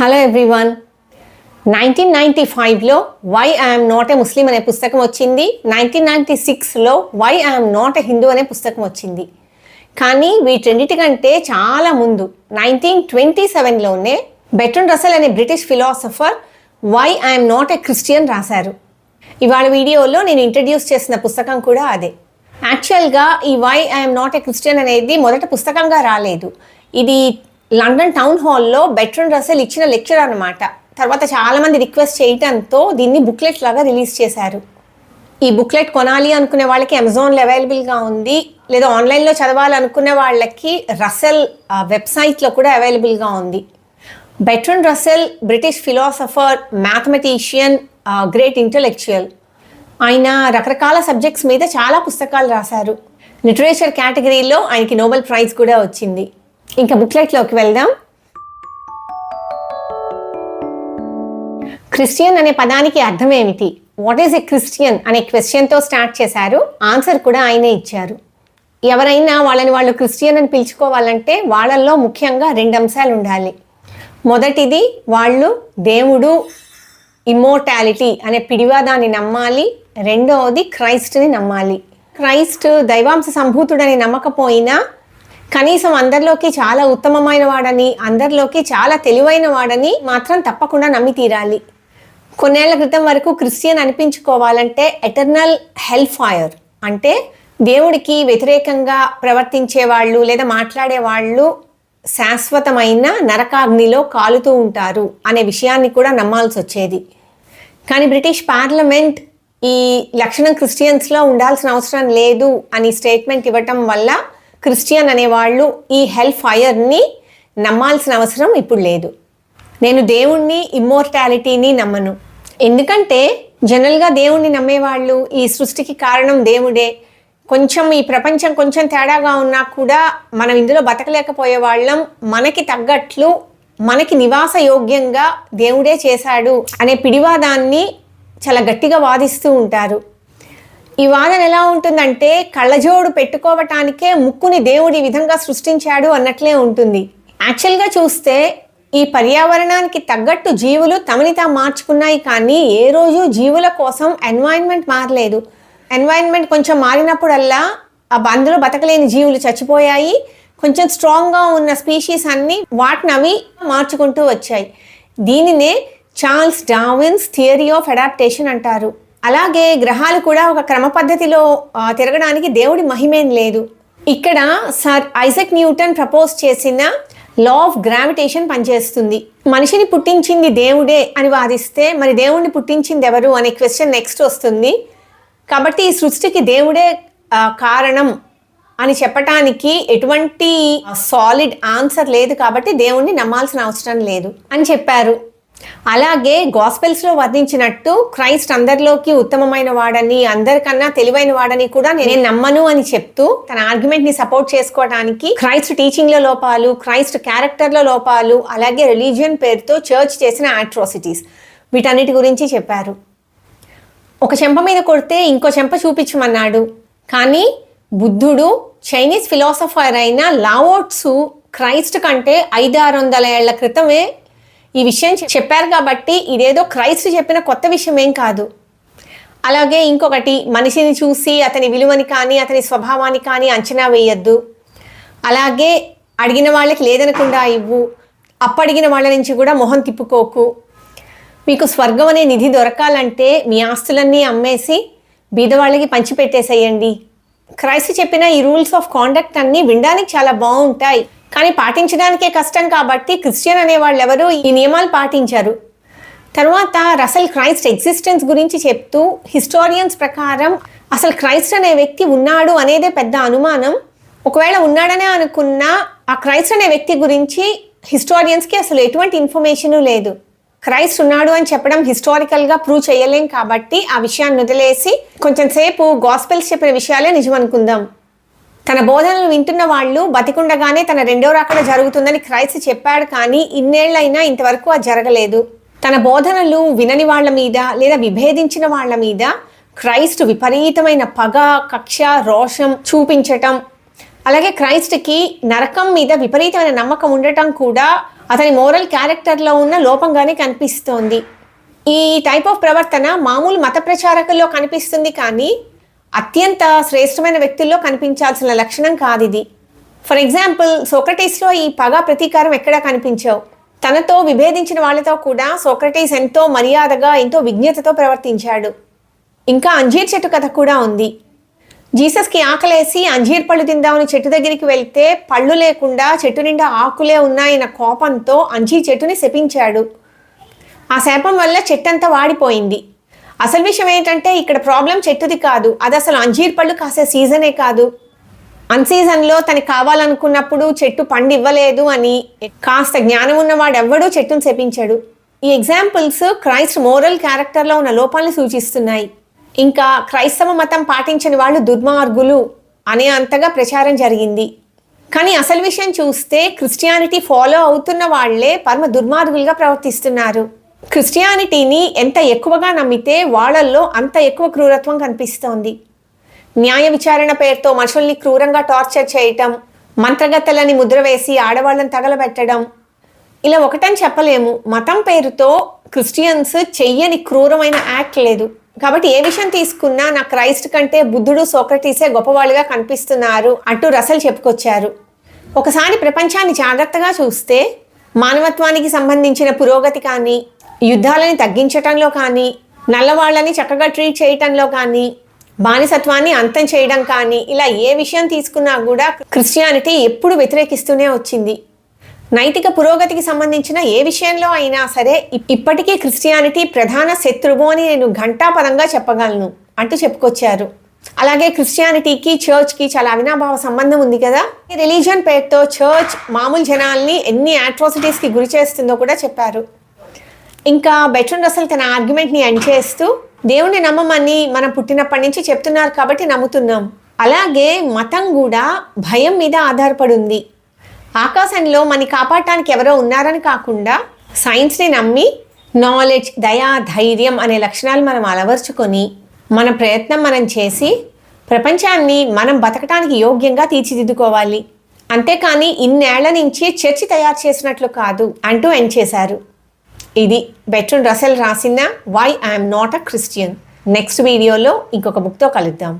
Hello everyone nineteen ninety ఫైవ్లో why I'm not a Muslim అనే పుస్తకం వచ్చింది. నైన్టీన్ నైంటీ సిక్స్లో why I'm not a Hindu అనే పుస్తకం వచ్చింది. కానీ వీటన్నిటికంటే చాలా ముందు నైన్టీన్ ట్వంటీ సెవెన్లోనే బెటన్ రసెల్ అనే British philosopher why I'm not a Christian రాశారు. ఇవాళ వీడియోలో నేను ఇంట్రడ్యూస్ చేసిన పుస్తకం కూడా అదే. యాక్చువల్గా ఈ why I'm not a Christian అనేది మొదట పుస్తకంగా రాలేదు. ఇది లండన్ టౌన్ హాల్లో బెట్రన్ రసెల్ ఇచ్చిన లెక్చర్ అనమాట తర్వాత చాలామంది రిక్వెస్ట్ చేయడంతో దీన్ని బుక్లెట్ లాగా రిలీజ్ చేశారు. ఈ బుక్లెట్ కొనాలి అనుకునే వాళ్ళకి అమెజాన్లో అవైలబుల్గా ఉంది. లేదా ఆన్లైన్లో చదవాలనుకునే వాళ్ళకి రసెల్ వెబ్సైట్లో కూడా అవైలబుల్గా ఉంది. Bertrand Russell British philosopher mathematician great intellectual. ఆయన రకరకాల సబ్జెక్ట్స్ మీద చాలా పుస్తకాలు రాశారు. లిటరేచర్ కేటగిరీలో ఆయనకి నోబెల్ ప్రైజ్ కూడా వచ్చింది. ఇంకా బుక్లెట్లోకి వెళ్దాం. క్రిస్టియన్ అనే పదానికి అర్థం ఏమిటి? వాట్ ఈస్ ఎ క్రిస్టియన్ అనే క్వశ్చన్తో స్టార్ట్ చేశారు. ఆన్సర్ కూడా ఆయనే ఇచ్చారు. ఎవరైనా వాళ్ళని వాళ్ళు క్రిస్టియన్ అని పిలుచుకోవాలంటే వాళ్ళల్లో ముఖ్యంగా రెండు అంశాలు ఉండాలి. మొదటిది వాళ్ళు దేవుడు ఇమ్మోర్టాలిటీ అనే పిడివాదాన్ని నమ్మాలి. రెండవది క్రైస్ట్ని నమ్మాలి. క్రైస్ట్ దైవాంశ సంభూతుడని నమ్మకపోయినా కనీసం అందరిలోకి చాలా ఉత్తమమైన వాడని అందరిలోకి చాలా తెలివైన వాడని మాత్రం తప్పకుండా నమ్మి తీరాలి. కొన్నేళ్ళ క్రితం వరకు క్రిస్టియన్ అనిపించుకోవాలంటే ఎటర్నల్ హెల్ ఫైర్ అంటే దేవుడికి వ్యతిరేకంగా ప్రవర్తించే వాళ్ళు లేదా మాట్లాడే వాళ్ళు శాశ్వతమైన నరకాగ్నిలో కాలుతూ ఉంటారు అనే విషయాన్ని కూడా నమ్మాల్సి వచ్చేది. కానీ బ్రిటిష్ పార్లమెంట్ ఈ లక్షణం క్రిస్టియన్స్లో ఉండాల్సిన అవసరం లేదు అని స్టేట్మెంట్ ఇవ్వటం వల్ల క్రిస్టియన్ అనేవాళ్ళు ఈ హెల్ ఫైర్ని నమ్మాల్సిన అవసరం ఇప్పుడు లేదు. నేను దేవుణ్ణి ఇమ్మోర్టాలిటీని నమ్మను. ఎందుకంటే జనరల్గా దేవుణ్ణి నమ్మేవాళ్ళు ఈ సృష్టికి కారణం దేవుడే. కొంచెం ఈ ప్రపంచం కొంచెం తేడాగా ఉన్నా కూడా మనం ఇందులో బతకలేకపోయే వాళ్ళం మనకి తగ్గట్లు మనకి నివాస యోగ్యంగా దేవుడే చేశాడు అనే పిడివాదాన్ని చాలా గట్టిగా వాదిస్తూ ఉంటారు. ఈ వాదన ఎలా ఉంటుందంటే కళ్ళజోడు పెట్టుకోవటానికే ముక్కుని దేవుడు ఈ విధంగా సృష్టించాడు అన్నట్లే ఉంటుంది. యాక్చువల్గా చూస్తే ఈ పర్యావరణానికి తగ్గట్టు జీవులు తమని తాము మార్చుకున్నాయి కానీ ఏ రోజు జీవుల కోసం ఎన్వైరన్మెంట్ మారలేదు. ఎన్వైరన్మెంట్ కొంచెం మారినప్పుడల్లా ఆ బందులో బతకలేని జీవులు చచ్చిపోయాయి. కొంచెం స్ట్రాంగ్గా ఉన్న స్పీషీస్ అన్నీ వాటిని అవి మార్చుకుంటూ వచ్చాయి. దీనినే Charles Darwin's theory of adaptation అంటారు. అలాగే గ్రహాలు కూడా ఒక క్రమ పద్ధతిలో తిరగడానికి దేవుడి మహిమేం లేదు. ఇక్కడ సర్ ఐజక్ న్యూటన్ ప్రపోజ్ చేసిన లా ఆఫ్ గ్రావిటేషన్ పనిచేస్తుంది. మనిషిని పుట్టించింది దేవుడే అని వాదిస్తే మరి దేవుణ్ణి పుట్టించింది ఎవరు అనే క్వశ్చన్ నెక్స్ట్ వస్తుంది. కాబట్టి ఈ సృష్టికి దేవుడే కారణం అని చెప్పటానికి ఎటువంటి సాలిడ్ ఆన్సర్ లేదు కాబట్టి దేవుణ్ణి నమ్మాల్సిన అవసరం లేదు అని చెప్పారు. అలాగే గాస్పెల్స్లో వర్ణించినట్టు క్రైస్ట్ అందరిలోకి ఉత్తమమైన వాడని అందరికన్నా తెలివైన వాడని కూడా నేను నమ్మను అని చెప్తూ తన ఆర్గ్యుమెంట్ని సపోర్ట్ చేసుకోవడానికి క్రైస్ట్ టీచింగ్లో లోపాలు క్రైస్ట్ క్యారెక్టర్లో లోపాలు అలాగే రిలీజియన్ పేరుతో చర్చ్ చేసిన అట్రాసిటీస్ వీటన్నిటి గురించి చెప్పారు. ఒక చెంప మీద కొడితే ఇంకో చెంప చూపించమన్నాడు. కానీ బుద్ధుడు చైనీస్ ఫిలాసఫర్ అయిన లావోట్సు క్రైస్ట్ కంటే ఐదు ఆరు వందల ఏళ్ళ క్రితమే ఈ విషయం చెప్పారు కాబట్టి ఇదేదో క్రైస్తు చెప్పిన కొత్త విషయం ఏం కాదు. అలాగే ఇంకొకటి మనిషిని చూసి అతని విలువని కానీ అతని స్వభావాన్ని కానీ అంచనా వేయద్దు. అలాగే అడిగిన వాళ్ళకి లేదనకుండా ఇవ్వు. అప్పడిగిన వాళ్ళ నుంచి కూడా మొహం తిప్పుకోకు. మీకు స్వర్గం అనే నిధి దొరకాలంటే మీ ఆస్తులన్నీ అమ్మేసి బీదవాళ్ళకి పంచిపెట్టేసేయండి. క్రైస్ట్ చెప్పిన ఈ రూల్స్ ఆఫ్ కాండక్ట్ అన్నీ వినడానికి చాలా బాగుంటాయి. కానీ పాటించడానికే కష్టం కాబట్టి క్రిస్టియన్ అనేవాళ్ళు ఎవరు ఈ నియమాలు పాటించారు. తర్వాత రసల్ క్రైస్ట్ ఎగ్జిస్టెన్స్ గురించి చెప్తూ హిస్టారియన్స్ ప్రకారం అసలు క్రైస్ట్ అనే వ్యక్తి ఉన్నాడు అనేదే పెద్ద అనుమానం. ఒకవేళ ఉన్నాడనే అనుకున్నా ఆ క్రైస్ట్ అనే వ్యక్తి గురించి హిస్టారియన్స్కి అసలు ఎటువంటి ఇన్ఫర్మేషన్ లేదు. క్రైస్ట్ ఉన్నాడు అని చెప్పడం హిస్టారికల్గా ప్రూవ్ చేయలేం కాబట్టి ఆ విషయాన్ని వదిలేసి కొంచెం సేపు గాస్పెల్స్ చెప్పిన విషయాలే నిజం అనుకుందాం తన బోధనలు వింటున్న వాళ్ళు బతికుండగానే తన రెండో రాకడ జరుగుతుందని క్రైస్ట్ చెప్పాడు కానీ ఇన్నేళ్ళైనా ఇంతవరకు అది జరగలేదు. తన బోధనలు వినని వాళ్ళ మీద లేదా విభేదించిన వాళ్ళ మీద క్రైస్ట్ విపరీతమైన పగ కక్ష రోషం చూపించటం అలాగే క్రైస్ట్కి నరకం మీద విపరీతమైన నమ్మకం ఉండటం కూడా అతని మోరల్ క్యారెక్టర్లో ఉన్న లోపంగానే కనిపిస్తోంది. ఈ టైప్ ఆఫ్ ప్రవర్తన మామూలు మత ప్రచారకుల్లో కనిపిస్తుంది కానీ అత్యంత శ్రేష్టమైన వ్యక్తుల్లో కనిపించాల్సిన లక్షణం కాదు ఇది ఫర్ ఎగ్జాంపుల్ సోక్రటీస్లో ఈ పగ ప్రతీకారం ఎక్కడా కనిపించవు. తనతో విభేదించిన వాళ్ళతో కూడా సోక్రటీస్ ఎంతో మర్యాదగా ఎంతో విజ్ఞతతో ప్రవర్తించాడు. ఇంకా అంజీర్ చెట్టు కథ కూడా ఉంది. జీసస్కి ఆకలేసి అంజీర్ పళ్ళు తిందామని చెట్టు దగ్గరికి వెళ్తే పళ్ళు లేకుండా చెట్టు నిండా ఆకులే ఉన్నాయన్న కోపంతో అంజీర్ చెట్టుని శపించాడు. ఆ శాపం వల్ల చెట్టంతా వాడిపోయింది. అసలు విషయం ఏంటంటే ఇక్కడ ప్రాబ్లం చెట్టుది కాదు. అది అసలు అంజీర్ పళ్ళు కాసే సీజనే కాదు. అన్ సీజన్లో తనకి కావాలనుకున్నప్పుడు చెట్టు పండు ఇవ్వలేదు అని కాస్త జ్ఞానం ఉన్నవాడు ఎవ్వడూ చెట్టును చెప్పించాడు ఈ ఎగ్జాంపుల్స్ క్రైస్ట్ మోరల్ క్యారెక్టర్లో ఉన్న లోపాలను సూచిస్తున్నాయి. ఇంకా క్రైస్తవ మతం పాటించని వాళ్ళు దుర్మార్గులు అనే అంతగా ప్రచారం జరిగింది. కానీ అసలు విషయం చూస్తే క్రిస్టియానిటీ ఫాలో అవుతున్న వాళ్ళే పరమ దుర్మార్గులుగా ప్రవర్తిస్తున్నారు. క్రిస్టియానిటీని ఎంత ఎక్కువగా నమ్మితే వాళ్ళల్లో అంత ఎక్కువ క్రూరత్వం కనిపిస్తోంది. న్యాయ విచారణ పేరుతో మనుషుల్ని క్రూరంగా టార్చర్ చేయటం మంత్రగత్తలని ముద్ర వేసి ఆడవాళ్ళని తగలబెట్టడం. ఇలా ఒకటని చెప్పలేము. మతం పేరుతో క్రిస్టియన్స్ చెయ్యని క్రూరమైన యాక్ట్ లేదు. కాబట్టి ఏ విషయం తీసుకున్నా నా క్రైస్ట్ కంటే బుద్ధుడు సోక్రటీసే గొప్పవాళ్ళుగా కనిపిస్తున్నారు అంటూ రసలు చెప్పుకొచ్చారు. ఒకసారి ప్రపంచాన్ని జాగ్రత్తగా చూస్తే మానవత్వానికి సంబంధించిన పురోగతి కానీ యుద్ధాలని తగ్గించటంలో కానీ నల్లవాళ్ళని చక్కగా ట్రీట్ చేయటంలో కానీ బానిసత్వాన్ని అంతం చేయడం కానీ ఇలా ఏ విషయం తీసుకున్నా కూడా క్రిస్టియానిటీ ఎప్పుడు వ్యతిరేకిస్తూనే వచ్చింది. నైతిక పురోగతికి సంబంధించిన ఏ విషయంలో అయినా సరే ఇప్పటికీ క్రిస్టియానిటీ ప్రధాన శత్రువు అని నేను ఘంటాపరంగా చెప్పగలను అంటూ చెప్పుకొచ్చారు. అలాగే క్రిస్టియానిటీకి చర్చ్కి చాలా అవినాభావ సంబంధం ఉంది కదా? ఈ రిలీజియన్ పేరుతో చర్చ్ మామూలు జనాల్ని ఎన్ని యాట్రాసిటీస్కి గురి చేస్తుందో కూడా చెప్పారు. ఇంకా బెట్రన్ రసల్ తన ఆర్గ్యుమెంట్ని ఎండ్ చేస్తూ దేవుణ్ణి నమ్మమని మనం పుట్టినప్పటి నుంచి చెప్తున్నారు కాబట్టి నమ్ముతున్నాం. అలాగే మతం కూడా భయం మీద ఆధారపడి ఉంది ఆకాశంలో మనని కాపాడటానికి ఎవరో ఉన్నారని కాకుండా సైన్స్ని నమ్మి నాలెడ్జ్ దయా ధైర్యం అనే లక్షణాలు మనం అలవర్చుకొని మన ప్రయత్నం మనం చేసి ప్రపంచాన్ని మనం బతకటానికి యోగ్యంగా తీర్చిదిద్దుకోవాలి. అంతేకాని ఇన్నేళ్ళ నుంచి చర్చి తయారు చేసినట్లు కాదు అంటూ ఎండ్ చేశారు. ఇది బెట్రన్ రసెల్ రాసిన why I'm not a Christian next వీడియోలో ఇంకొక బుక్తో కలుద్దాం.